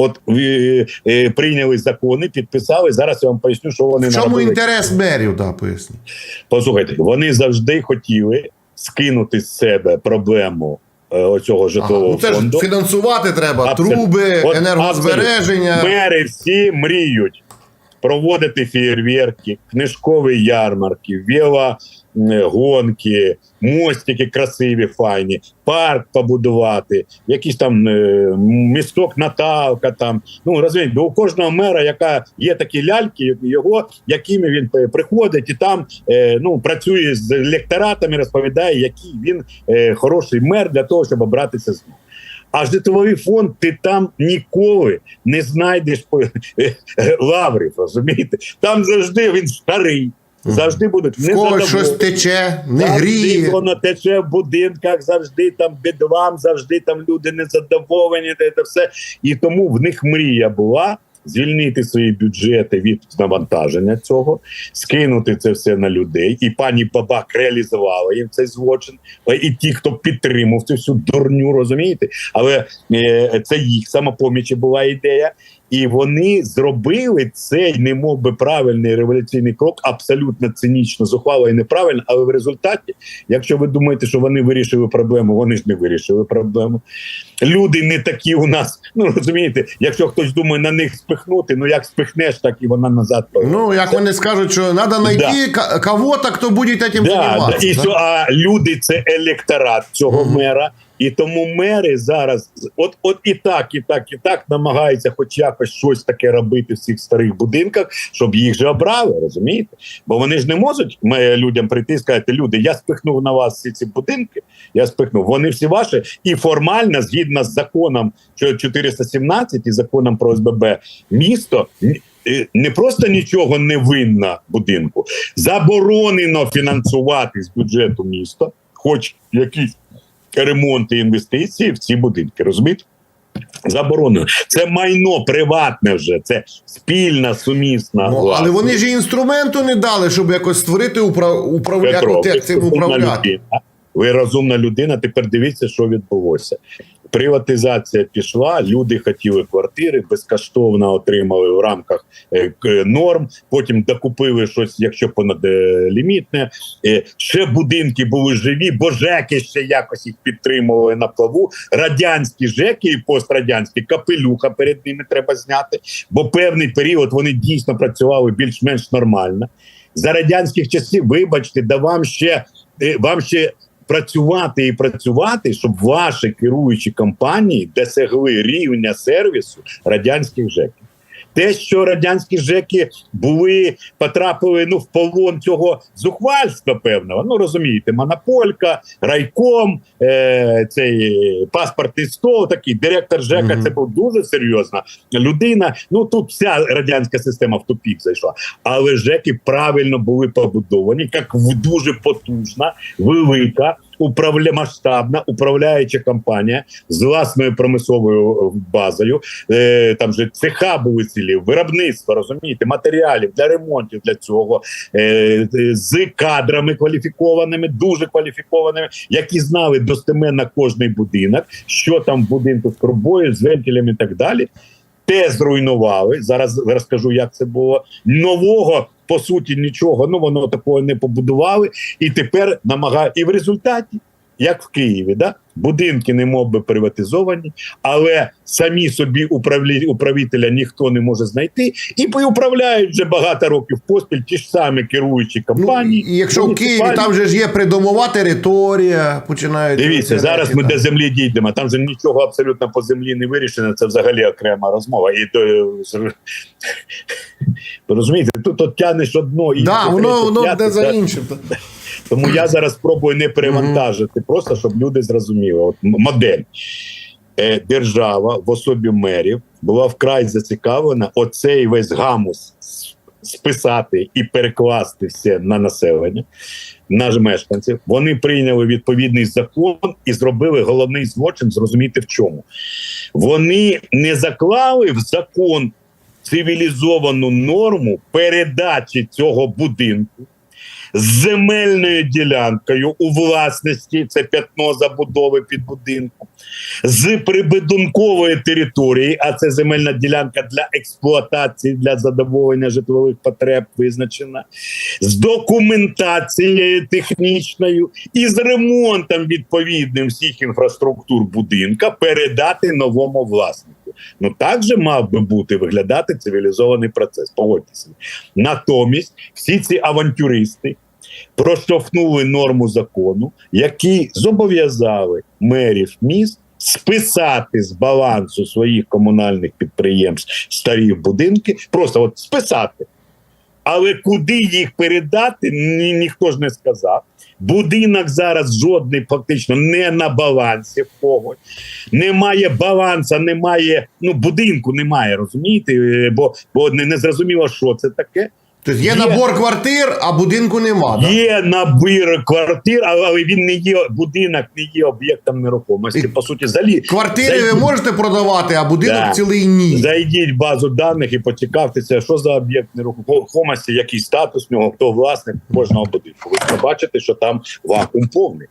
От е, прийняли закони, підписали. Зараз я вам поясню, що вони В чому наробили. інтерес мерів, да, поясніть. Послухайте, вони завжди хотіли скинути з себе проблему е, оцього Ага, житлового ну це ж фінансувати треба, Абсолютно. труби, От енергозбереження. Мери всі мріють проводити фєєрверки, книжкові ярмарки, велогонки, мостики красиві, файні, парк побудувати, якийсь там е, місток Наталка. Там ну розумієте, бо у кожного мера, яка є такі ляльки, його якими він е, приходить і там е, ну працює з лекторатами, розповідає, який він е, хороший мер для того, щоб обратися з. А житловий фонд ти там ніколи не знайдеш лаврів, розумієте? Там завжди він старий, завжди будуть В когось щось тече, не Завжди гріє. воно тече в будинках, завжди там бедлам, завжди там люди незадоволені, це все. І тому в них мрія була звільнити свої бюджети від навантаження цього, скинути це все на людей. І пані Бабак реалізувала їм цей злочин. І ті, хто підтримав цю всю дурню, розумієте? Але е, це їх самопомічі була ідея. І вони зробили цей немов би правильний революційний крок абсолютно цинічно, зухвало і неправильно. Але в результаті, якщо ви думаєте, що вони вирішили проблему, вони ж не вирішили проблему. Люди не такі у нас. Ну розумієте, якщо хтось думає на них спихнути, ну як спихнеш, так і вона назад повернеться. Ну, як вони скажуть, що треба знайти ка- кого-то, хто буде цим Да, да. І що, а люди це електорат цього Мгм. мера. І тому мери зараз, от от і так, і так, і так намагаються, хоч якось щось таке робити в цих старих будинках, щоб їх же обрали, розумієте? Бо вони ж не можуть ми, людям прийти і сказати: люди, я спихнув на вас всі ці будинки, я спихнув. Вони всі ваші, і формально, згідно з законом що 417 і законом про СББ, місто. е, Не просто нічого не винна будинку, заборонено фінансувати з бюджету міста, хоч якісь ремонти і інвестиції в ці будинки. Розумієте? Заборонено. Це майно приватне вже, це спільна, сумісна. Ну, але вони ж і інструменту не дали, щоб якось створити управ... управляти, Петро, цим управляти. людина. Ви розумна людина. Тепер дивіться, що відбулося. Приватизація пішла, люди хотіли квартири, безкоштовно отримали в рамках е, норм. Потім докупили щось, якщо понад е, лімітне. Е, ще будинки були живі, бо ЖЕКи ще якось їх підтримували на плаву. Радянські ЖЕКи і пострадянські капелюха перед ними треба зняти, бо певний період вони дійсно працювали більш-менш нормально. За радянських часів, вибачте, да вам ще е, вам ще працювати і працювати, щоб ваші керуючі компанії досягли рівня сервісу радянських ЖЕКів. Те, що радянські ЖЕКи були, потрапили ну, в полон цього зухвальства певного. Ну розумієте, монополька, райком, е, цей паспортний стол, такий директор ЖЕКа. Мгм. Це був дуже серйозна людина. Ну тут вся радянська система в тупік зайшла. Але ЖЕКи правильно були побудовані, як в- дуже потужна, велика. Управля масштабна управляюча компанія з власною промисловою е, базою. Е, там же цеха були цілі, виробництво, розумієте, матеріалів для ремонтів для цього, е, е, з кадрами кваліфікованими, дуже кваліфікованими, які знали достеменно кожний будинок, що там в будинку з трубою, з вентилями і так далі. Те зруйнували. Зараз розкажу, як це було. Нового по суті нічого. Ну воно такого не побудували, і тепер намагає І в результаті, як в Києві, да? будинки не мов би приватизовані, але самі собі управлі... управителя ніхто не може знайти, і управляють вже багато років поспіль ті ж самі керуючі Ну, і якщо в Києві там же ж є придомова територія, починають. Дивіться, зараз ми так. до землі дійдемо. Там же нічого абсолютно по землі не вирішено. Це взагалі окрема розмова. І то розумієте, тут от тянеш одно і Да, воно, воно де за іншим. Тому я зараз спробую не перевантажити, просто щоб люди зрозуміли. От модель. Е, Держава в особі мерів була вкрай зацікавлена оцей весь гамус списати і перекласти все на населення, на мешканців. Вони прийняли відповідний закон і зробили головний злочин. Зрозуміти в чому. Вони не заклали в закон цивілізовану норму передачі цього будинку з земельною ділянкою у власності, це п'ятно забудови під будинком, з прибудинкової території, а це земельна ділянка для експлуатації, для задоволення житлових потреб визначена, з документацією технічною і з ремонтом відповідним всіх інфраструктур будинка передати новому власнику. Ну так же мав би бути виглядати цивілізований процес. Погодьтеся. Натомість всі ці авантюристи проштовхнули норму закону, які зобов'язали мерів міст списати з балансу своїх комунальних підприємств старі будинки, просто от списати. Але куди їх передати, ні, ніхто ж не сказав. Будинок зараз жодний фактично не на балансі в когось. Немає баланса, немає, ну будинку немає, розумієте? Е, Бо, бо не, не зрозуміло, що це таке. Тобто є, Є. набор квартир, а будинку нема. Да? Є набір квартир, але він не є будинок, не є об'єктом нерухомості. І- По суті, залі Квартири ви можете продавати, а будинок Да. цілий ні. зайдіть в базу даних і поцікавтеся, що за об'єкт нерухомості, який статус в нього, хто власник кожного будинку. Ви побачите, що там вакуум повний.